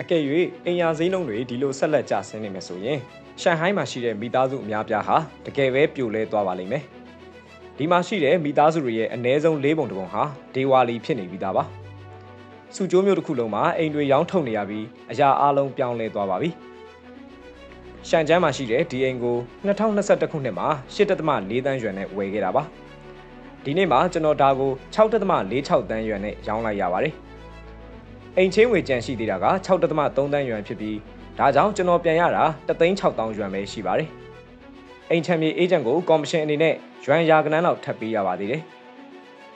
အကယ်၍အိမ်ယာဈေးနှုန်းတွေဒီလိုဆက်လက်ကျဆင်းနေမယ်ဆိုရင်ရှန်ဟိုင်းမှာရှိတဲ့မိသားစုအများပြားဟာတကယ်ပဲပြိုလဲသွားပါလိမ့်မယ်ဒီမှာရှိတဲ့မိသားစုတွေရဲ့အ ਨੇ ဆုံး၄ပုံတစ်ပုံဟာဒေဝါလီဖြစ်နေပြီးသားပါစုကျိုးမျိုးတစ်ခုလုံးမှာအိမ်တွေရောင်းထုတ်နေရပြီးအရာအလုံးပြောင်းလဲသွားပါပြီရှန်ကျန်းမှာရှိတဲ့ဒီအိမ်ကို2021ခုနှစ်မှာ8.4တန်းရွယ်နဲ့ဝယ်ခဲ့တာပါဒီနေ့မှာကျွန်တော်ဒါကို6.46တန်းရွယ်နဲ့ရောင်းလိုက်ရပါတယ် အိမ်ချင်းဝေကြံရှိသေးတာက6.3တန်းရွယ်ဖြစ်ပြီးဒါကြောင့်ကျွန်တော်ပြန်ရတာ3,600ရွယ်ပဲရှိပါတယ်အိမ်ချမ်းမြေအေဂျင့်ကိုကော်မရှင်အနေနဲ့ရွမ်ရာကနန်းလောက်ထပ်ပေးရပါသေးတယ်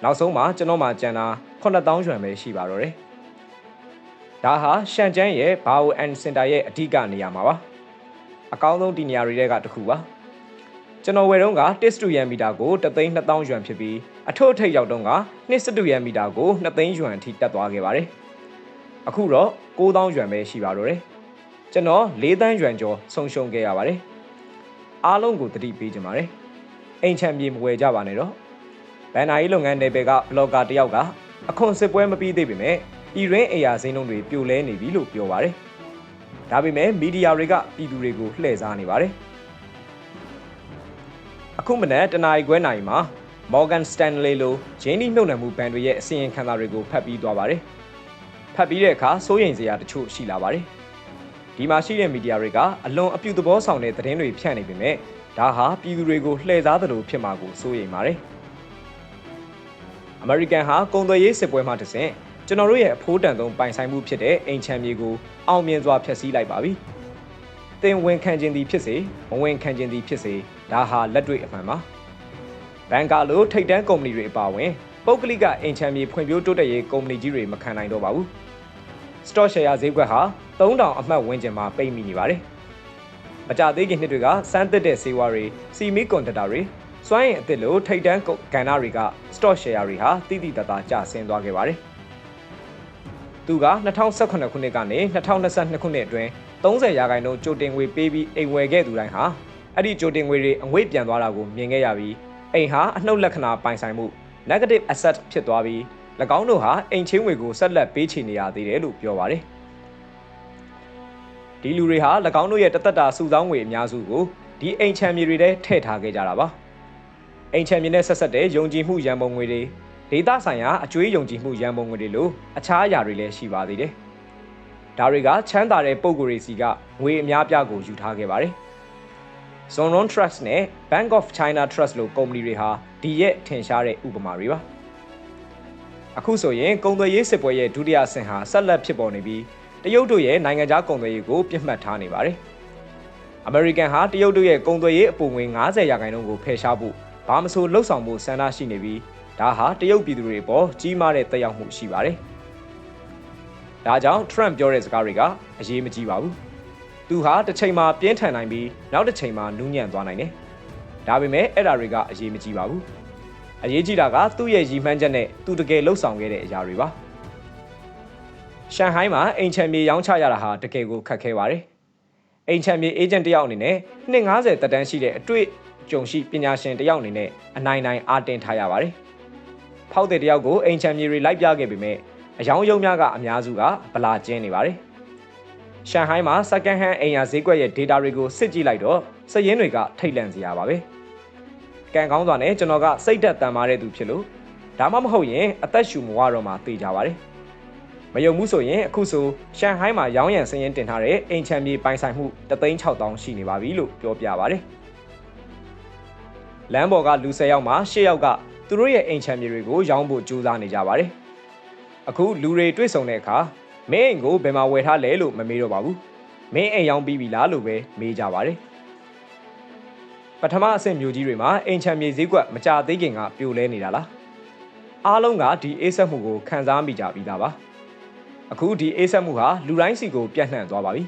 နောက်ဆုံးမှာကျွန်တော်မှကြံတာ9000ရွယ်ပဲရှိပါတော့တယ်ဒါဟာရှန်ကျန်းရဲ့ဘာအိုအန်စင်တာရဲ့အဓိကနေရာမှာပါအကောင်းဆုံးဒီနေရာတွေကတစ်ခုပါကျွန်တော်ဝယ်တော့ကတစ်စတူယန်မီတာကို3,200ရွမ်ဖြစ်ပြီးအထုအထိပ်ရောက်တော့က2စတူယန်မီတာကို2သိန်းရွမ်အထိတက်သွားခဲ့ပါတယ် အခုတော့9000ရွမ်ပဲရှိပါတော့တယ်ကျွန်တော်၄တန်းရွမ်ကျော်ဆုံးရှုံးခဲ့ရပါတယ်အားလုံးကိုတတိပေးကြပါတယ်အိမ်ချမ်းပြေမဝယ်ကြပါနဲ့တော့ဘန်နာရေးလုပ်ငန်းနယ်ပယ်ကဘလော့ဂါတယောက်ကအခွန်စစ်ပွဲမပြီးသေးပေမဲ့ပြည်ရင်းအရာစင်းလုံးတွေပြိုလဲနေပြီလို့ပြောပါတယ်ဒါပေမဲ့မီဒီယာတွေကပြည်သူတွေကိုလှည့်စားနေပါတယ်အခုမနက်တနာရီခွဲနိုင်မှာ Morgan Stanley လိုဂျင်းနီနှုတ်နယ်မှုဘဏ်တွေရဲ့အစီရင်ခံစာတွေကိုဖတ်ပြီးသွားပါတယ် ဖတ်ပြီးတဲ့အခါစိုးရိမ်စရာတချို့ရှိလာပါတယ်ဒီမှာရှိတဲ့မီဒီယာတွေကအလွန်အပြုသဘောဆောင်တဲ့သတင်းတွေဖြန့်နေပေမဲ့ဒါဟာပြည်သူတွေကိုလှည့်စားသလိုဖြစ်မှာကိုစိုးရိမ်ပါတယ်အမေရိကန်ဟာကုန်သွယ်ရေးစစ်ပွဲမှတစ်ဆင့်ကျွန်တော်တို့ရဲ့အဖိုးတန်ဆုံးပိုင်ဆိုင်မှုဖြစ်တဲ့အိမ်ချမ်းမြေကိုအောင်မြင်စွာဖျက်ဆီးလိုက်ပါပြီ။တင်ဝင်ခံခြင်းသည်ဖြစ်စေမဝင်ခံခြင်းသည်ဖြစ်စေဒါဟာလက်တွေ့အမှန်ပါ။ဘန်ကာလိုထိတ်တန်းကုမ္ပဏီတွေအပါအဝင်ပုဂ္ဂလိကအိမ်ချမ်းမြေဖွံ့ဖြိုးတိုးတက်ရေးကုမ္ပဏီကြီးတွေမခံနိုင်တော့ပါဘူး။ stock share ဈေးကွက်ဟာ3000အမှတ်ဝန်းကျင်မှာပိတ်မိနေပါတယ်။မကြသေးခင်နှစ်တွေကစမ်းသစ်တဲ့ဆေးဝါးတွေစီမီကွန်ဒတာတွေစွမ်းအင်အသစ်လိုထိတ်တန်းကဏ္ဍတွေက stock share တွေဟာတိတိတသားကျဆင်းသွားခဲ့ပါတယ်။သူက2018ခုနှစ်ကနေ2022ခုနှစ်အတွင်း30ရာခိုင်နှုန်းကြိုတင်ငွေပေးပြီးအိမ်ဝယ်ခဲ့သူတိုင်းဟာအဲ့ဒီကြိုတင်ငွေတွေအငွေ့ပြန်သွားတာကိုမြင်ခဲ့ရပြီးအိမ်ဟာအနှုတ်လက္ခဏာပိုင်ဆိုင်မှု negative asset ဖြစ်သွားပြီး၎ င်းတို့ဟာအိမ်ချင်းငွေကိုဆက်လက်ပေးချေနေရသေးတယ်လို့ပြောပါတယ်ဒီလူတွေဟာ၎င်းတို့ရဲ့တသက်တာစုဆောင်းငွေအများစုကိုဒီအိမ်ချမ်းမြေတွေထဲထည့်ထားခဲ့ကြတာပါအိမ်ချမ်းမြေနဲ့ဆက်ဆက်တဲ့ယုံကြည်မှုရန်ပုံငွေတွေဒေတာဆိုင်ရာအကျွေးယုံကြည်မှုရန်ပုံငွေတွေလိုအခြားအရာတွေလည်းရှိပါသေးတယ်။ဒါတွေကချမ်းသာတဲ့ပုံကိုယ်တွေစီကငွေအများပြားကိုယူထားခဲ့ပါတယ်။ Zonron Trust နဲ့ Bank of China Trust လိုကုမ္ပဏီတွေဟာဒီရဲ့ထင်ရှားတဲ့ဥပမာတွေပါ။ အခုဆိုရင်ကုန်သွယ်ရေးစစ်ပွဲရဲ့ဒုတိယဆင့်ဟာဆက်လက်ဖြစ်ပေါ်နေပြီးတရုတ်တို့ရဲ့နိုင်ငံခြားကုန်သွယ်ရေးကိုပြစ်မှတ်ထားနေပါတယ်။ American ဟာတရုတ်တို့ရဲ့ကုန်သွယ်ရေးအပုံငွေ90ရာခိုင်နှုန်းကိုဖယ်ရှားဖို့ဘာမဆိုလှုပ်ဆောင်ဖို့ဆန္ဒရှိနေပြီးဒါဟာတရုတ်ပြည်သူတွေပေါ်ကြီးမားတဲ့သက်ရောက်မှုရှိပါတယ်။ဒါကြောင့် Trump ပြောတဲ့စကားတွေကအရေးမကြီးပါဘူး။သူဟာတစ်ချိန်မှာပြင်းထန်နိုင်ပြီးနောက်တစ်ချိန်မှာနူးညံ့သွားနိုင်တယ်။ဒါပေမဲ့အဲ့ဒါတွေကအရေးမကြီးပါဘူး။ အရေးကြီးတာကသူ့ရဲ့ရည်မှန်းချက်နဲ့သူတကယ်လှုပ်ဆောင်ခဲ့တဲ့အရာတွေပါ။ရှန်ဟိုင်းမှာအိမ်ချမ်းမြေရောင်းချရတာဟာတကယ်ကိုခက်ခဲပါတယ်။အိမ်ချမ်းမြေအေဂျင့်တယောက်အနေနဲ့250တက်တန်းရှိတဲ့အတွေ့အကြုံရှိပညာရှင်တယောက်အနေနဲ့အနိုင်နိုင်အားတင်ထားရပါတယ်။ဖောက်တဲ့တယောက်ကိုအိမ်ချမ်းမြေတွေလိုက်ပြခဲ့ပေမဲ့အယောင်ယုံများကအများစုကဗလာကျင်းနေပါတယ်။ရှန်ဟိုင်းမှာ second hand အိမ်ယာဈေးကွက်ရဲ့ data တွေကိုစစ်ကြည့်လိုက်တော့စည်ရင်းတွေကထိတ်လန့်စရာပါပဲ။ ကံကောင်းစွာနဲ့ကျွန်တော်ကစိတ်သက်တန်မာတဲ့သူဖြစ်လို့ဒါမှမဟုတ်ရင်အသက်ရှူမဝတော့မှသိကြပါတယ်။မယုံမှုဆိုရင်အခုဆိုရှန်ဟိုင်းမှာရောင်းရံစည်ရင်းတင်ထားတဲ့အိမ်ချမ်းမြေပိုင်ဆိုင်မှု36000ရှိနေပါပြီလို့ပြောပြပါတယ်။လမ်းပေါ်ကလူ10ယောက်မှာ10ယောက်ကသူတို့ရဲ့အိမ်ချမ်းမြေတွေကိုရောင်းဖို့ကြိုးစားနေကြပါတယ်။အခုလူတွေတွေ့ဆုံတဲ့အခါမင်းအိမ်ကိုဘယ်မှာဝယ်ထားလဲလို့မမေးတော့ပါဘူး။မင်းအိမ်ရောင်းပြီးပြီလားလို့ပဲမေးကြပါတယ်။ ပထမအဆင့်မျိုးကြီးတွေမှာအိမ်ချမ်းမြေဈေးကွက်မကြသေးခင်ကပြိုလဲနေတာလား။အားလုံးကဒီအေးဆက်မှုကိုခံစားမိကြပြီးသားပါ။အခုဒီအေးဆက်မှုဟာလူတိုင်းစီကိုပြန့်နှံ့သွားပါပြီ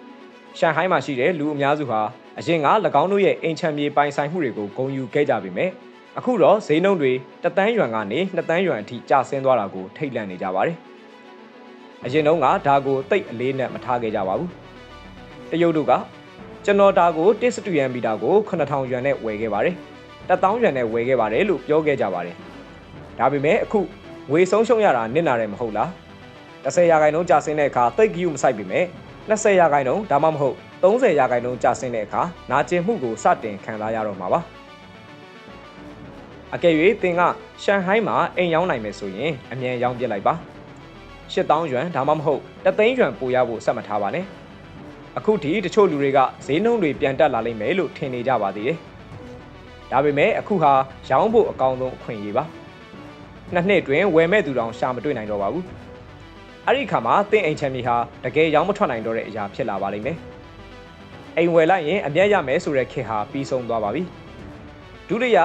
။ရှန်ဟိုင်းမှာရှိတဲ့လူအများစုဟာအရင်က၎င်းတို့ရဲ့အိမ်ချမ်းမြေပိုင်ဆိုင်မှုတွေကိုဂုဏ်ယူခဲ့ကြပေမဲ့အခုတော့ဈေးနှုန်းတွေတသန်းယွမ်ကနေ2သန်းယွမ်အထိကျဆင်းသွားတာကိုထိတ်လန့်နေကြပါတယ်။အရင်တုန်းကဒါကိုတိတ်အလေးနဲ့မထားခဲ့ကြပါဘူး။တရုတ်တို့က ကျွန်တော်ဒါကို1စတူယန်မီတာကို9000ယွမ်နဲ့ဝယ်ခဲ့ပါတယ်။1000ယွမ်နဲ့ဝယ်ခဲ့ပါတယ်လို့ပြောခဲ့ကြပါတယ်။ဒါပေမဲ့အခုငွေဆုံးရှုံးရတာနစ်နာတယ်မဟုတ်လား။10ရာခိုင်နှုန်းကျဆင်းတဲ့အခါသိပ်ဂရုမစိုက်ပေမဲ့20ရာခိုင်နှုန်းဒါမှမဟုတ်30ရာခိုင်နှုန်းကျဆင်းတဲ့အခါနာကျင်မှုကိုစတင်ခံစားရတော့မှာပါအကယ်၍သင်ကရှန်ဟိုင်းမှာအိမ်ရောက်နိုင်မယ်ဆိုရင်အမြန်ရောင်းပြစ်လိုက်ပါ8000ယွမ်ဒါမှမဟုတ်3သိန်းယွမ်ပို့ရဖို့စက်မထားပါနဲ့ အခုထိတချို့လူတွေကဈေးနှုန်းတွေပြန်တက်လာလိမ့်မယ်လို့ထင်နေကြပါသေးတယ်ဒါပေမဲ့အခုဟာရောင်းဖို့အကောင်းဆုံးအခွင့်အရေးပါနှစ်နှစ်တွင်ဝယ်မဲ့သူတောင်ရှာမတွေ့နိုင်တော့ပါဘူးအဲ့ဒီခါမှာတင့်အိမ်ချမ်းမြေဟာတကယ်ရောင်းမထွက်နိုင်တော့တဲ့အရာဖြစ်လာပါလိမ့်မယ်အိမ်ဝယ်လိုက်ရင်အမျက်ရမယ်ဆိုတဲ့ခေတ်ဟာပြီးဆုံးသွားပါပြီဒုတိယ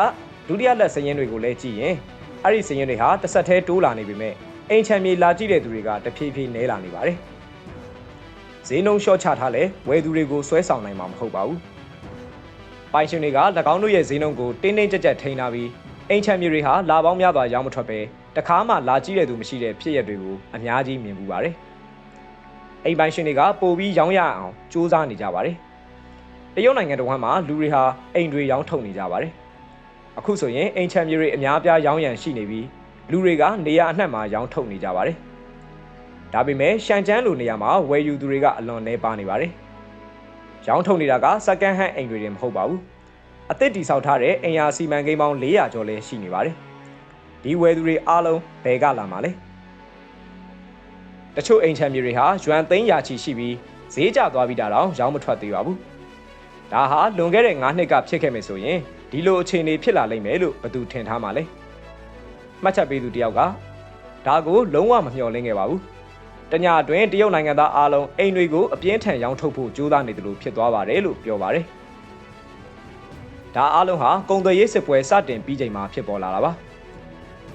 ဒုတိယလက်စရင်တွေကိုလည်းကြည့်ရင်အဲ့ဒီစရင်တွေဟာတစ်ဆက်တည်းတိုးလာနေပေမဲ့အိမ်ချမ်းမြေလာကြည့်တဲ့သူတွေကတဖြည်းဖြည်းနည်းလာနေပါတယ် ဈေးနှုန်းလျှော့ချထားလဲဝယ်သူတွေကိုဆွဲဆောင်နိုင်မှာမဟုတ်ပါဘူးပိုင်ရှင်တွေက၎င်းတို့ရဲ့ဈေးနှုန်းကိုတင်းတင်းကြပ်ကြပ်ထိန်းထားပြီးအိမ်ချမ်းမြေတွေဟာလာပေါင်းများစွာရောင်းမထွက်ပဲတခါမှလာကြည့်တဲ့သူမရှိတဲ့ဖြစ်ရပ်တွေကိုအများကြီးမြင်ပူပါတယ်အိမ်ပိုင်ရှင်တွေကပိုပြီးရောင်းရအောင်စူးစမ်းနေကြပါတယ်တရုတ်နိုင်ငံတော်မှာလူတွေဟာအိမ်တွေရောင်းထုတ်နေကြပါတယ်အခုဆိုရင်အိမ်ချမ်းမြေတွေအများပြားရောင်းရန်ရှိနေပြီးလူတွေကနေရာအနှံ့မှာရောင်းထုတ်နေကြပါတယ် ဒါပေမဲ့ရှန်ကျန်းလိုနေရာမှာဝယ်ယူသူတွေကအလွန်နှဲပါနေပါတယ်ရောင်းထုတ်နေတာကစကန်ဟန်အိမ်တွေတင်မဟုတ်ပါဘူးအသစ်တိဆောက်ထားတဲ့အိမ်ယာစီမံကိန်းပေါင်း400ကျော်လည်းရှိနေပါတယ်ဒီဝယ်သူတွေအားလုံးဘယ်ကလာမှာလဲတချို့အိမ်ချမ်းမြေတွေဟာယွမ်သိန်းရာချီရှိပြီးဈေးကျသွားပြီးတာတော့ရောင်းမထွက်သေးပါဘူးဒါဟာလွန်ခဲ့တဲ့9နှစ်ကဖြစ်ခဲ့မယ်ဆိုရင်ဒီလိုအခြေအနေဖြစ်လာလိမ့်မယ်လို့ဘယ်သူထင်ထားမှာလဲမှတ်ချက်ပေးသူတယောက်ကဒါကိုလုံးဝမမျှော်လင့်ခဲ့ပါဘူး တညအတွင်းတရုတ်နိုင်ငံသားအားလုံးအိမ်တွေကိုအပြင်းထန်ရောင်းထုတ်ဖို့ကြိုးစားနေတယ်လို့ဖြစ်သွားပါတယ်လို့ပြောပါတယ်ဒါအားလုံးဟာကုန်သွယ်ရေးစစ်ပွဲစတင်ပြီးချိန်မှာဖြစ်ပေါ်လာတာပါ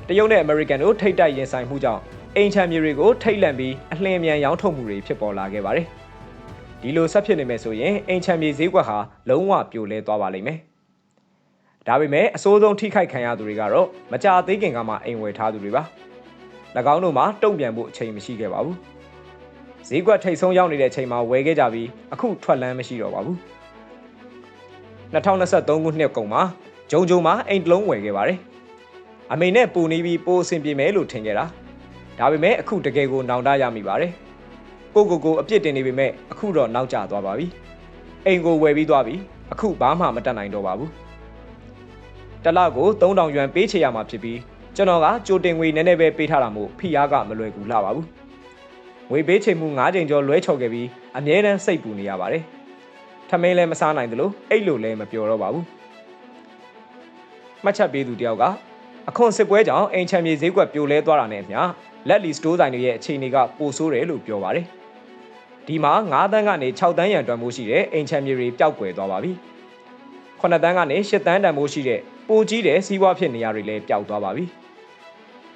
တရုတ်နဲ့အမေရိကန်တို့ထိတ်တိုက်ရင်ဆိုင်မှုကြောင့်အိမ်ချမ်းမြေတွေကိုထိတ်လန့်ပြီးအလင်းအမြန်ရောင်းထုတ်မှုတွေဖြစ်ပေါ်လာခဲ့ပါတယ်ဒီလိုဆက်ဖြစ်နေမယ်ဆိုရင်အိမ်ချမ်းမြေဈေးကွက်ဟာလုံးဝပြိုလဲသွားပါလိမ့်မယ်ဒါပေမဲ့အစိုးဆုံးထိခိုက်ခံရသူတွေကတော့မကြသေးခင်ကမှအိမ်ဝယ်ထားသူတွေပါ၎ င်းတို့မှာတုံ့ပြန်ဖို့အချိန်မရှိခဲ့ပါဘူးဈေးကွက်ထိတ်ဆုံးရောက်နေတဲ့အချိန်မှာဝယ်ခဲ့ကြပြီးအခုထွက်လန်းမရှိတော့ပါဘူး2023ခုနှစ်ကုန်မှာဂျုံဂျုံမှာအိမ်တလုံးဝယ်ခဲ့ပါတယ်အမေနဲ့ပူနေပြီးပိုအဆင်ပြေမယ်လို့ထင်ခဲ့တာဒါပေမဲ့အခုတကယ်ကိုနောင်တရမိပါတယ်ကိုကိုကိုအပြစ်တင်နေပေမဲ့အခုတော့နောက်ကျသွားပါပြီအိမ်ကိုဝယ်ပြီးသွားပြီအခုဘာမှမတတ်နိုင်တော့ပါဘူးတလကို3000ယွမ်ပေးချေရမှာဖြစ်ပြီး ကျွန်တော်ကကြိုတင်ငွေနည်းနည်းပဲပေးထားတာမို့ဖိအားကမလွယ်ကူလှပါဘူးငွေပေးချိန်မှု9ချိန်ကျော်လွဲချော်ခဲ့ပြီးအမြဲတမ်းစိတ်ပူနေရပါတယ်ထမင်းလည်းမစားနိုင်သလိုအိတ်လို့လည်းမပျော်တော့ပါဘူးမှတ်ချက်ပေးသူတယောက်ကအခွန်စစ်ပွဲကြောင့်အိမ်ချမ်းမြေဈေးကွက်ပြိုလဲသွားတာနဲ့အမျှလက်လီစတိုးဆိုင်တွေရဲ့အခြေအနေကပိုဆိုးတယ်လို့ပြောပါတယ်ဒီမှာ9တန်းကနေ6တန်းရန်တွန်းမှုရှိတဲ့အိမ်ချမ်းမြေတွေပျောက်ကွယ်သွားပါပြီ9တန်းကနေ10တန်းတန်မှုရှိတဲ့ပိုကြီးတဲ့စီးပွားဖြစ်နေရတွေလည်းပျောက်သွားပါပြီ။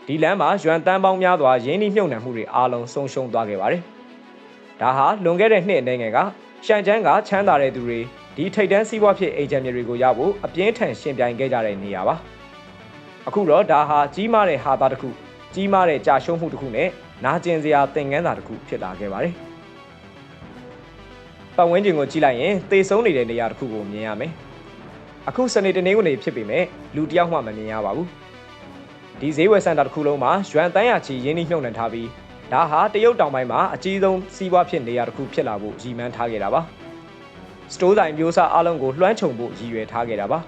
ဒီလမ်းမှာရွမ်တန်းပေါင်းများစွာရင်းနှီးမြှုပ်နှံမှုတွေအားလုံးဆုံးရှုံးသွားခဲ့ပါတယ်။ဒါဟာလွန်ခဲ့တဲ့နှစ်အနေငယ်ကရှန်ကျန်းကချမ်းသာတဲ့သူတွေဒီထိတ်တန်းစီးပွားဖြစ်အေဂျင့်တွေကိုရဖို့အပြင်းထန်ရှင်ပြိုင်ခဲ့ကြတဲ့နေရာပါ။အခုတော့ဒါဟာကြီးမားတဲ့ဟာသားတစ်ခုကြီးမားတဲ့ကြာရှုံးမှုတစ်ခုနဲ့နာကျင်စရာသင်ခန်းစာတစ်ခုဖြစ်လာခဲ့ပါတယ်။ပတ်ဝန်းကျင်ကိုကြည့်လိုက်ရင်သေဆုံးနေတဲ့နေရာတစ်ခုကိုမြင်ရမယ်။အခုစနေတနေ့ကနေဖြစ်ပေမဲ့လူတယောက်မှမမြင်ရပါဘူး။ ဒီဈေးဝယ်စင်တာတစ်ခုလုံးမှာရွမ်တန်းရချီရင်းနှီးမြှုပ်နှံထားပြီးဒါဟာတရုတ်တောင်ပိုင်းမှာအကြီးဆုံးစီးပွားဖြစ်နေရတစ်ခုဖြစ်လာဖို့ရည်မှန်းထားခဲ့တာပါစတိုးဆိုင်မျိုးစားအလုံးကိုလွှမ်းခြုံဖို့ရည်ရွယ်ထားခဲ့တာပါ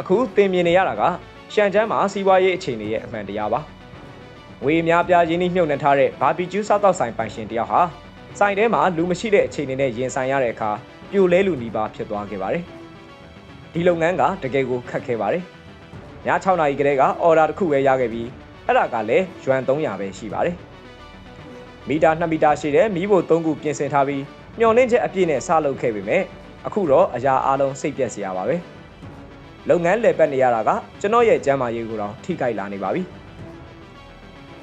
အခုသင်မြင်နေရတာကရှန်ကျန်းမှာစီးပွားရေးအခြေအနေရဲ့အမှန်တရားပါငွေများပြားရင်းနှီးမြှုပ်နှံထားတဲ့ဘာဘီကျူးစားတောက်ဆိုင်ပိုင်ရှင်တယောက်ဟာဆိုင်ထဲမှာလူမရှိတဲ့အခြေအနေနဲ့ရင်ဆိုင်ရတဲ့အခါပြိုလဲလူနီးပါးဖြစ်သွားခဲ့ပါတယ်ဒီလုပ်ငန်းကတကယ်ကိုခက်ခဲပါတယ် ည6နာရီကလေးကအော်ဒါတစ်ခုပဲရခဲ့ပြီးအဲ့ဒါကလည်းယွမ်300ပဲရှိပါတယ်မီတာ2မီတာရှိတဲ့မီးဖို3ခုပြင်ဆင်ထားပြီးမျော်လင့်ချက်အပြည့်နဲ့စလုပ်ခဲ့ပေမဲ့အခုတော့အရာအလုံးစိတ်ပြက်စရာပါပဲလုပ်ငန်းလည်ပတ်နေရတာကကျွန်တော်ရဲ့ကျမ်းမာရေးကိုတော့ထိခိုက်လာနေပါပြီ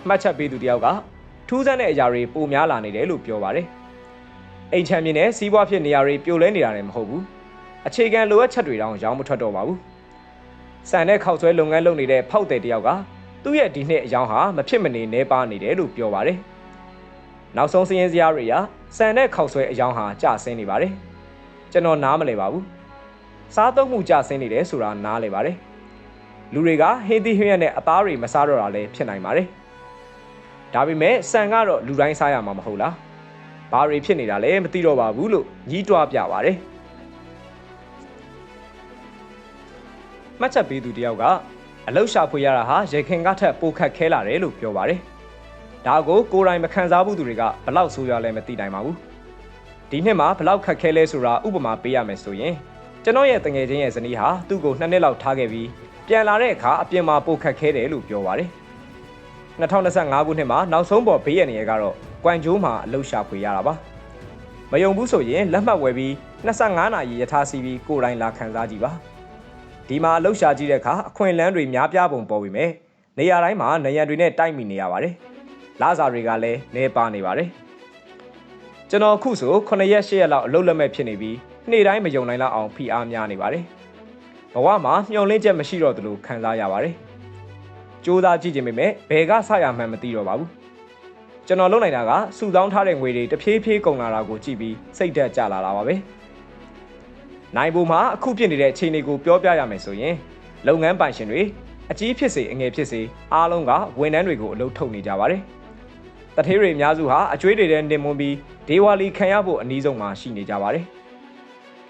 မှတ်ချက်ပေးသူတယောက်ကထူးဆန်းတဲ့အရာတွေပိုများလာနေတယ်လို့ပြောပါတယ်အိမ်ချမ်းမြင်နဲ့စီးပွားဖြစ်နေရာတွေပြိုလဲနေတာလည်းမဟုတ်ဘူးအခြေခံလိုအပ်ချက်တွေတောင်ရောင်းမထွက်တော့ပါဘူး စံတဲ့ခောက်ဆွဲလုပ်ငန်းလုပ်နေတဲ့ဖောက်တဲ့တယောက်ကသူ့ရဲ့ဒီနှစ်အယောင်ဟာမဖြစ်မနေနေပါနေတယ်လို့ပြောပါတယ်။နောက်ဆုံးစည်ရင်စရာတွေကစံတဲ့ခောက်ဆွဲအယောင်ဟာကျဆင်းနေပါတယ်။ကျွန်တော်နားမလည်ပါဘူး။စားသုံးမှုကျဆင်းနေတယ်ဆိုတာနားလည်ပါတယ်။လူတွေကဟင်းသီးဟင်းရက်နဲ့အသားတွေမစားတော့တာလည်းဖြစ်နိုင်ပါတယ်။ဒဒါပေမဲ့ဆန်ကတော့လူတိုင်းစားရမှာမဟုတ်လားဘာတွေဖြစ်နေတာလဲမသိတော့ပါဘူးလို့ညီးတွားပြပါတယ် မှတ်ချက်ပေးသူတယောက်ကအလောက်ရှာဖွေရတာဟာရေခင်ကထက်ပိုခက်ခဲလာတယ်လို့ပြောပါတယ်ဒါကိုကိုယ်တိုင်မခံစားဘူးသူတွေကဘလောက်ဆိုးရလဲမသိနိုင်ပါဘူးဒီနှစ်မှာဘလောက်ခက်ခဲလဲဆိုတာဥပမာပေးရမယ်ဆိုရင်ကျွန်တော်ရဲ့တငယ်ချင်းရဲ့ဇနီးဟာသူ့ကိုနှစ်နှစ်လောက်ထားခဲ့ပြီးပြန်လာတဲ့အခါအပြင်မှာပိုခက်ခဲတယ်လို့ပြောပါတယ်2025ခုနှစ်မှာနောက်ဆုံးပေါ်ဘေးရနေရကတော့ကွမ်ဂျိုးမှာအလုရှာဖွေရတာပါမယုံဘူးဆိုရင်လက်မှတ်ဝယ်ပြီး25နာရီယထာစီပြီးကိုယ်တိုင်လာခံစားကြည့်ပါ ဒီမှာအလုရှာကြည့်တဲ့အခါအခွင့်အလန်းတွေများပြားပုံပေါ်ပြီမဲ့နေရာတိုင်းမှာနေရံတွေနဲ့တိုက်မိနေရပါတယ်လာစာတွေကလည်းနေပါနေပါတယ်ကျွန်တော်ခုဆို9ရက်10ရက်လောက်အလုပ်လက်မဲ့ဖြစ်နေပြီးနေ့တိုင်းမယုံနိုင်လောက်အောင်ဖိအားများနေပါတယ်ဘဝမှာမျှော်လင့်ချက်မရှိတော့သလိုခံစားရပါတယ်စူးစမ်းကြည့်ခြင်းပေမဲ့ဘယ်ကဆရမှန်းမသိတော့ပါဘူးကျွန်တော်လုပ်နိုင်တာကစုဆောင်းထားတဲ့ငွေတွေတဖြည်းဖြည်းကုန်လာတာကိုကြည့်ပြီးစိတ်သက်ကြလာတာပါပဲ နိုင်ဘူမှာအခုဖြစ်နေတဲ့အခြေအနေကိုပြောပြရမယ်ဆိုရင်လုပ်ငန်းပိုင်ရှင်တွေအကြီးဖြစ်စေအငယ်ဖြစ်စေအားလုံးကဝန်ထမ်းတွေကိုအလုပ်ထုတ်နေကြပါတယ်တထေးတွေအများစုဟာအကျွေးတွေနဲ့တင်မွန်ပြီးဒေဝါလီခံရဖို့အနည်းဆုံးမှရှိနေကြပါတယ်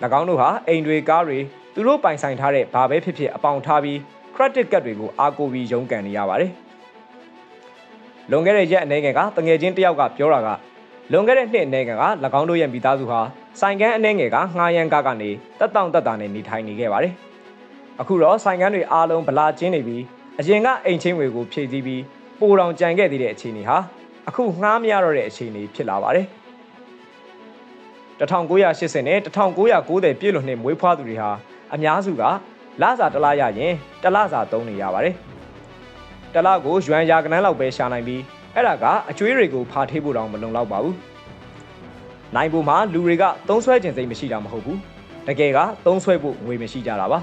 ၎င်းတို့ဟာအိမ်တွေကားတွေသူတို့ပိုင်ဆိုင်ထားတဲ့ဘာပဲဖြစ်ဖြစ်အပေါင်ထားပြီး credit card တွေကိုအားကိုးပြီးရုန်းကန်နေရပါတယ်။လွန်ခဲ့တဲ့ရက်အနေငယ်ကတငယ်ချင်းတယောက်ကပြောတာက လွန်ခဲ့တဲ့နှစ်အနေငယ်က၎င်းတို့ရဲ့မိသားစုဟာဆိုင်ကန်းအနေငယ်ကငှားရမ်းကားကနေတက်တောင့်တက်တာနဲ့နေထိုင်နေခဲ့ပါတယ်။အခုတော့ဆိုင်ကန်းတွေအားလုံးဗလာကျင်းနေပြီးအရင်ကအိမ်ချင်းတွေကိုဖြည့်ဆည်းပြီးပိုတောင်ကြံခဲ့သေးတဲ့အခြေအနေဟာအခုငှားမရတော့တဲ့အခြေအနေဖြစ်လာပါတယ်။1980နဲ့1990ပြည့်လွန်နှစ်မွေးဖွားသူတွေဟာအများစုကလစာတစ်လရရင်တစ်လစာသုံးနေရပါတယ်။တစ်လကိုရွမ်ရာကနန်းလောက်ပဲရှာနိုင်ပြီး အဲ့ဒါကအကျွေးတွေကိုဖာထေးဖို့တောင်မလုံလောက်ပါဘူး။နိုင်ဖို့မှာလူတွေကသုံးဆွဲခြင်းစိတ်မရှိတာမဟုတ်ဘူး။တကယ်ကသုံးဆွဲဖို့ငွေမရှိကြတာပါ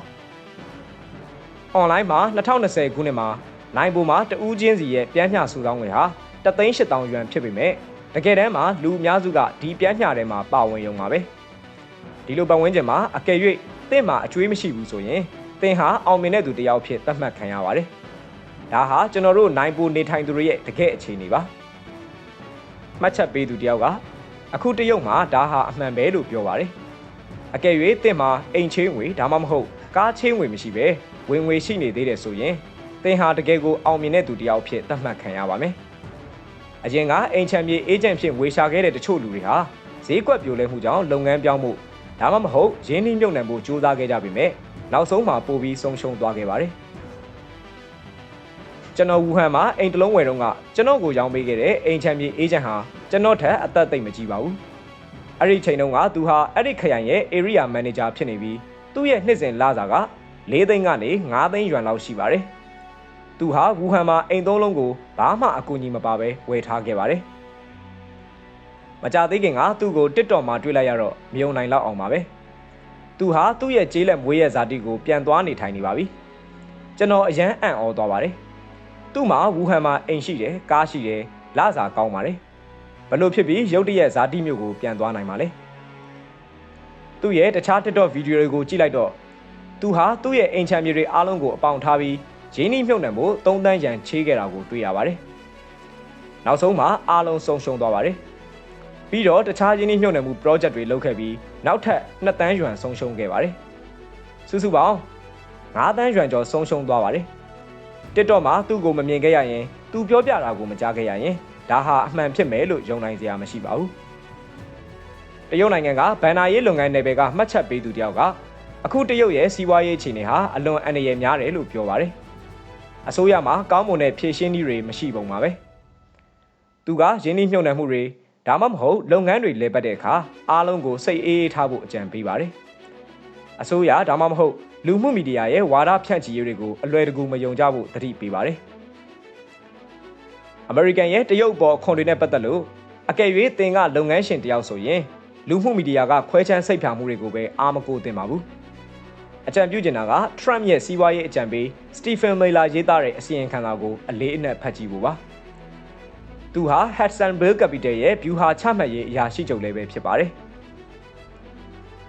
။ online မှာ2020ခုနှစ်မှာနိုင်ဖို့မှာတဦးချင်းစီရဲ့ပြန်မျှစုဆောင်းငွေဟာ3,800ရွမ်ဖြစ်ပေမဲ့တကယ်တမ်းမှာလူအများစုကဒီပြန်မျှထဲမှာပါဝင်ရုံပါပဲဒီလိုပတ်ဝန်းကျင်မှာအကယ်၍တင့်မှာအကျွေးမရှိဘူးဆိုရင်သင်ဟာအောင်မြင်တဲ့သူတစ်ယောက်ဖြစ်သတ်မှတ်ခံရပါတယ် ဒါဟာကျွန်တော်တို့နိုင်ပူနေထိုင်သူတွေရဲ့တကယ်အခြေအနေပါမှတ်ချက်ပေးသူတယောက်ကအခုတရုတ်မှာဒါဟာအမှန်ပဲလို့ပြောပါတယ်အကယ်၍တင့်မှာအိမ်ချင်းငွေဒါမှမဟုတ်ကားချင်းငွေမရှိပဲဝင်ငွေရှိနေသေးတယ်ဆိုရင်သင်ဟာတကယ်ကိုအောင်မြင်တဲ့သူတစ်ယောက်ဖြစ်သတ်မှတ်ခံရပါမယ်အရင်ကအိမ်ချမ်းမြေအေဂျင့်ဖြစ်ဝေရှာခဲ့တဲ့တချို့လူတွေဟာဈေးကွက်ပြိုလဲမှုကြောင့်လုပ်ငန်းပြောင်းမှုဒါမှမဟုတ်ရင်းနှီးမြှုပ်နှံဖို့ကြိုးစားခဲ့ကြပေမဲ့နောက်ဆုံးမှာပိုပြီးဆုံးရှုံးသွားခဲ့ပါတယ် ကျွန်တော်ဝူဟန်မှာအိမ်တလုံးဝယ်တော့ကကျွန်တော်ကိုရောင်းပေးခဲ့တဲ့အိမ်ချမ်းမြေအေဂျင့်ဟာကျွန်တော်ထက်အသက်သိမ့်မကြီးပါဘူးအဲ့ဒီချိန်တုန်းကသူဟာအဲ့ဒီခရိုင်ရဲ့ area manager ဖြစ်နေပြီးသူ့ရဲ့နှစ်စဉ်လစာက၄သိန်းကနေ၅သိန်းရွမ်လောက်ရှိပါတယ်သူဟာဝူဟန်မှာအိမ်သုံးလုံးကိုဘာမှအကူအညီမပါဘဲဝယ်ထားခဲ့ပါတယ်။မကြသေးခင်ကသူ့ကို TikTok မှာတွေ့လိုက်ရတော့မယုံနိုင်တော့အောင်ပါပဲ။သူဟာသူ့ရဲ့ကျေးလက်မွေးရဲ့ဇာတိကိုပြန်သွားနေထိုင်နေပါပြီ။ကျွန်တော်အရန်အံ့ဩသွားပါတယ်။ သူ့မှာဝူဟန်မှာအိမ်ရှိတယ်ကားရှိတယ်လစာကောင်းပါတယ်။ဘလို့ဖြစ်ပြီးရုတ်တရက်ဇာတိမျိုးကိုပြန်သွားနိုင်ပါလဲ။သူ့ရဲ့တခြား TikTok ဗီဒီယိုတွေကိုကြည့်လိုက်တော့သူဟာသူ့ရဲ့အိမ်ချမ်းမြေတွေအားလုံးကိုအပေါင်ထားပြီးရင်းနှီးမြှုပ်နှံဖို့၃တန်းရန်ချေးခဲ့တာကိုတွေ့ရပါတယ်။နောက်ဆုံးမှာအားလုံးဆုံးရှုံးသွားပါတယ်။ပြီးတော့တခြားရင်းနှီးမြှုပ်နှံမှု project တွေလုပ်ခဲ့ပြီးနောက်ထပ်2တန်းယွမ်ဆုံးရှုံးခဲ့ပါတယ်။စုစုပေါင်း9တန်းယွမ်ကျော်ဆုံးရှုံးသွားပါတယ်။ TikTok မှာသူ့ကိုမမြင်ခဲ့ရရင်သူပြောပြတာကိုမကြားခဲ့ရရင်ဒါဟာအမှန်ဖြစ်မယ်လို့ယုံနိုင်စရာမရှိပါဘူး။တရုတ်နိုင်ငံကဘန်နာရေးလုပ်ငန်းနယ်ပယ်ကမှတ်ချက်ပေးသူတယောက်ကအခုတရုတ်ရဲ့စီးပွားရေးအခြေအနေဟာအလွန်အန္တရာယ်များတယ်လို့ပြောပါတယ်။အစိုးရမှာကောင်းမွန်တဲ့ဖြည့်ရှင်းနည်းတွေမရှိပုံပါပဲသူကရင်းနှီးမြှုပ်နှံမှုတွေဒါမှမဟုတ်လုပ်ငန်းတွေလဲပတ်တဲ့အခါအားလုံးကိုစိတ်အေးအေးထားဖို့အကြံပေးပါတယ် အစိုးရဒါမှမဟုတ်လူမှုမီဒီယာရဲ့ဝါဒဖြန့်ချီရေးတွေကိုအလွယ်တကူမယုံကြဖို့တတိပေးပါတယ်အမေရိကန်ရဲ့တရုတ်ပေါ်ခွန်တွေနဲ့ပတ်သက်လို့အကယ်၍သင်ကလုပ်ငန်းရှင်တယောက်ဆိုရင်လူမှုမီဒီယာကခွဲခြမ်းစိတ်ဖြာမှုတွေကိုပဲအားမကိုသင်ပါဘူးအကြံပြုချင်တာက Trump ရဲ့စီးပွားရေးအကြံပေး Stephen Miller ရေးသားတဲ့အစီရင်ခံစာကိုအလေးအနက်ဖတ်ကြည့်ဖို့ပါ။သူဟာ Hudson Bay Capital ရဲ့ view ဟာချမှတ်ရေးအရာရှိချုပ်လည်းပဲဖြစ်ပါတယ်။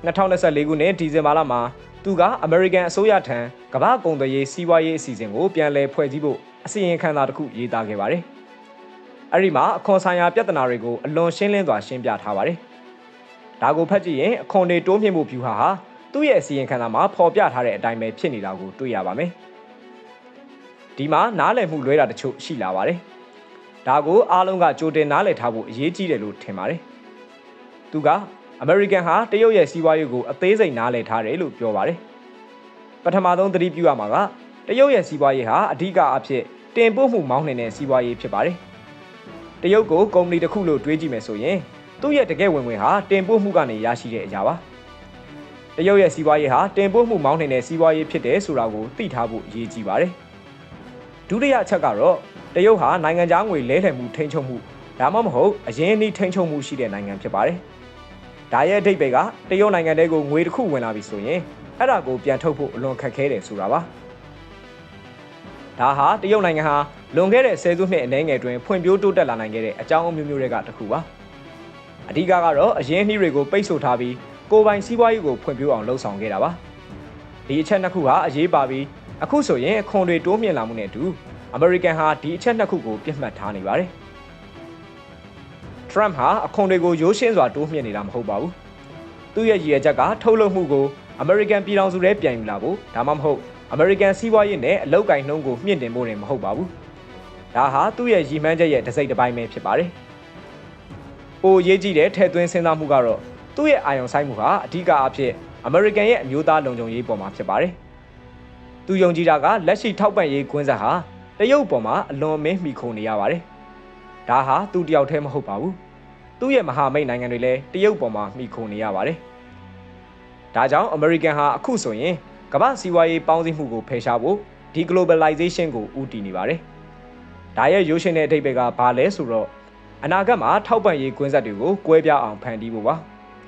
2024ခုနှစ်ဒီဇင်ဘာလမှာသူက American အစိုးရထံကမ္ဘာကုန်သွယ်ရေးစီးပွားရေးအစီအစဉ်ကိုပြန်လည်ဖွဲ့စည်းဖို့အစီရင်ခံစာတစ်ခုရေးသားခဲ့ပါတယ်။အဲ့ဒီမှာအခွန်ဆိုင်ရာပြဿနာတွေကိုအလွန်ရှင်းလင်းစွာရှင်းပြထားပါတယ်။ဒါကိုဖတ်ကြည့်ရင်အခွန်တွေတိုးမြင့်မှုဖြူဟာဟာသူ့ရဲ့အစီရင်ခံစာမှာဖော်ပြထားတဲ့အတိုင်းပဲဖြစ်နေတာကိုတွေ့ရပါမယ်။ဒီမှာနားလည်မှုလွဲတာတချို့ရှိလာပါတယ်။ဒါကိုအားလုံးကကြိုတင်နားလည်ထားဖို့အရေးကြီးတယ်လို့ထင်ပါတယ်။သူက အမေရိကန်ဟာတရုတ်ရဲ့စီးပွားရေးကိုအသေးစိတ်နားလည်ထားတယ်လို့ပြောပါတယ်။ပထမဆုံးသတိပြုရမှာကတရုတ်ရဲ့စီးပွားရေးဟာအဓိကအဖြစ်တင်ပို့မှုမောင်းနှင်တဲ့စီးပွားရေးဖြစ်ပါတယ်။တရုတ်ကိုကုမ္ပဏီတစ်ခုလို့တွေးကြည့်မယ်ဆိုရင်သူ့ရဲ့တကယ့်ဝင်ငွေဟာတင်ပို့မှုကနေရရှိတဲ့အရာပါ။တရုတ်ရဲ့စီးပွားရေးဟာတင်ပို့မှုမောင်းနှင်တဲ့စီးပွားရေးဖြစ်တယ်ဆိုတာကိုသိထားဖို့အရေးကြီးပါတယ်။ဒုတိယအချက်ကတော့တရုတ်ဟာနိုင်ငံခြားငွေလဲလှယ်မှုထိန်းချုပ်မှုဒါမှမဟုတ်အရင်းအနှီးထိန်းချုပ်မှုရှိတဲ့နိုင်ငံဖြစ်ပါတယ်။ ဒါရဲ့အဓိပ္ပာယ်ကတရုတ်နိုင်ငံတဲကိုငွေတစ်ခုဝင်လာပြီဆိုရင်အဲ့ဒါကိုပြန်ထုတ်ဖို့အလွန်ခက်ခဲတယ်ဆိုတာပါ။ဒါဟာတရုတ်နိုင်ငံဟာလွန်ခဲ့တဲ့ဆယ်စုနှစ်အနည်းငယ်တွင်ဖွံ့ဖြိုးတိုးတက်လာနိုင်ခဲ့တဲ့အကြောင်းအမျိုးမျိုးတွေကတစ်ခုပါ။အဓိကကတော့အရင်းအနှီးတွေကိုပိတ်ဆို့ထားပြီးကိုယ်ပိုင်စီးပွားရေးကိုဖွံ့ဖြိုးအောင်လှုံ့ဆော်ခဲ့တာပါ။ဒီအချက်နှစ်ခုဟာအရေးပါပြီးအခုဆိုရင်အခွန်တွေတိုးမြင့်လာမှုနဲ့အတူအမေရိကန်ဟာဒီအချက်နှစ်ခုကိုပြစ်မှတ်ထားနေပါတယ်။ Trump ဟာအခွန်တွေကိုရိုးရှင်းစွာတိုးမြင့်နေတာမဟုတ်ပါဘူး။သူ့ရဲ့ရည်ရွယ်ချက်ကထုတ်လုပ်မှုကိုအမေရိကန်ပြည်ထောင်စုထဲပြန်ယူလာဖို့ဒါမှမဟုတ်အမေရိကန်စီးပွားရေးနဲ့အလုပ်ကိုင်နှုန်းကိုမြင့်တင်ဖို့နေမဟုတ်ပါဘူး။ဒါဟာသူ့ရဲ့ရည်မှန်းချက်ရဲ့တစ်စိတ်တစ်ပိုင်းပဲဖြစ်ပါတယ်။ပိုရေးကြည့်တဲ့ထဲသွင်းစဉ်းစားမှုကတော့သူ့ရဲ့အာရုံစိုက်မှုဟာအဓိကအဖြစ်အမေရိကန်ရဲ့အမျိုးသားလုံခြုံရေးပေါ်မှာဖြစ်ပါတယ်။သူယုံကြည်တာကလက်ရှိထောက်ပံ့ရေးကွင်းဆက်ဟာတရုတ်ပေါ်မှာအလွန်မင်းမိခုံနေရပါတယ်။ဒါဟာသူတယောက်တည်းမဟုတ်ပါဘူး။ သူ့ရဲ့မဟာမိတ်နိုင်ငံတွေလည်းတရုတ်ပေါ်မှာမိခုံနေရပါတယ်။ဒါကြောင့်အမေရိကန်ဟာအခုဆိုရင်ကမ္ဘာစီးပွားရေးပေါင်းစည်းမှုကိုဖယ်ရှားဖို့ဒီ globalization ကိုဦးတည်နေပါတယ်။ဒါရဲ့ရိုးရှင်းတဲ့အဓိပ္ပာယ်ကဘာလဲဆိုတော့အနာဂတ်မှာထောက်ပံ့ရေးကွင်းဆက်တွေကိုကွဲပြားအောင်ဖန်တီးဖို့ပါ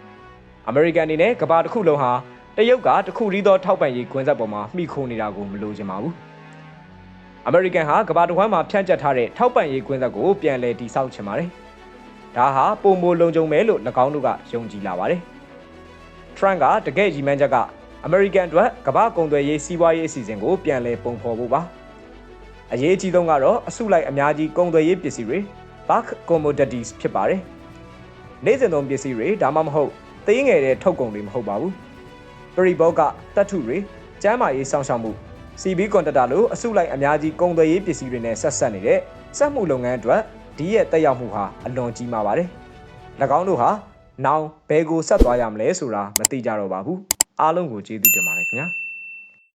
။အမေရိကန်အနေနဲ့ကမ္ဘာတစ်ခုလုံးဟာတရုတ်ကတစ်ခုတည်းသောထောက်ပံ့ရေးကွင်းဆက်ပေါ်မှာမှီခိုနေတာကိုမလိုချင်ပါဘူး။အမေရိကန်ဟာကမ္ဘာတစ်ဝန်းမှာဖြန့်ကျက်ထားတဲ့ထောက်ပံ့ရေးကွင်းဆက်ကိုပြန်လည်တည်ဆောက်ချင်ပါတယ်။ ဒါဟာပုံမိုလုံခြုံမယ်လို့၎င်းတို့ကယုံကြည်လာပါတယ်။ Trump ကတကယ့်ရည်မှန်းချက်ကအမေရိကန်အတွက်ကမ္ဘာကုန်သွယ်ရေးစီးပွားရေးအစီအစဉ်ကိုပြန်လည်ပုံဖော်ဖို့ပါ။အရေးအကြီးဆုံးကတော့အစုလိုက်အများကြီးကုန်သွယ်ရေးပစ္စည်းတွေ bulk commodities ဖြစ်ပါတယ်။နေ့စဉ်သုံးပစ္စည်းတွေဒါမှမဟုတ်သေးငယ်တဲ့ထုတ်ကုန်တွေမဟုတ်ပါဘူး။ပရိဘောကတတ်ထုတွေကျန်းမာရေးစောင့်ရှောက်မှု CB ကွန်တတာလိုအစုလိုက်အများကြီးကုန်သွယ်ရေးပစ္စည်းတွေနဲ့ဆက်ဆက်နေတဲ့စက်မှုလုပ်ငန်းအတွက် ဒီရဲ့တက်ရောက်မှုဟာအလွန်ကြီးမားပါတယ်။၎င်းတို့ဟာနောင်ဘယ်ကိုဆက်သွားရမလဲဆိုတာမသိကြတော့ပါဘူး။အားလုံးကိုကျေးဇူးတင်ပါတယ်ခင်ဗျာ။